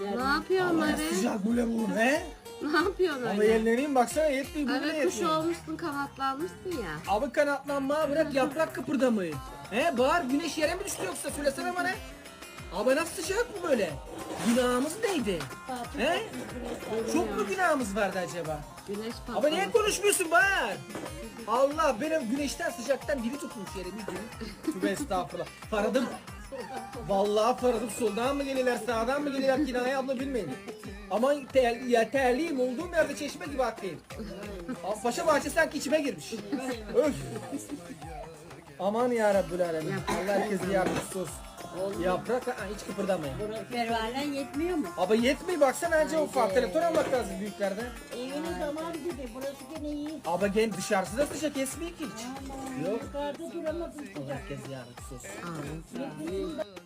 Ne yapıyorsun Ama Arı? sıcak böyle bu he? Ne yapıyorsun Ama öyle? yerleriyim baksana yetmiyor bu bile Arı kuş yetmiyor. olmuşsun kanatlanmışsın ya. Abi kanatlanma bırak yaprak kıpırdamayı. He bağır güneş yere mi düştü yoksa söylesene bana. Abi nasıl sıcak bu böyle? Günahımız neydi? He? Çok mu günahımız vardı acaba? Güneş Ama patladı. niye konuşmuyorsun bağır? Allah benim güneşten sıcaktan dili tutmuş gün. Tövbe estağfurullah. Faradım. Vallahi faradım soldan mı geliyorlar sağdan mı geliyorlar Kinaya abla bilmeyin. Ama ter, ya terliyim olduğum yerde çeşme gibi akayım. Ama Paşa bahçe sanki içime girmiş. Öf. Aman ya Rabbül Alemin. Allah herkese yardımcısı olsun. Yaprak ha, hiç kıpırdamayın. Pervalen yetmiyor mu? Abi yetmiyor baksana önce ufak telefon almak lazım büyüklerden. Evinin zaman gibi burası gene iyi. Ama gene dışarısı da sıcak esmiyor ki hiç. Yok. Yukarıda duramadım olsun. Amin. sıcak.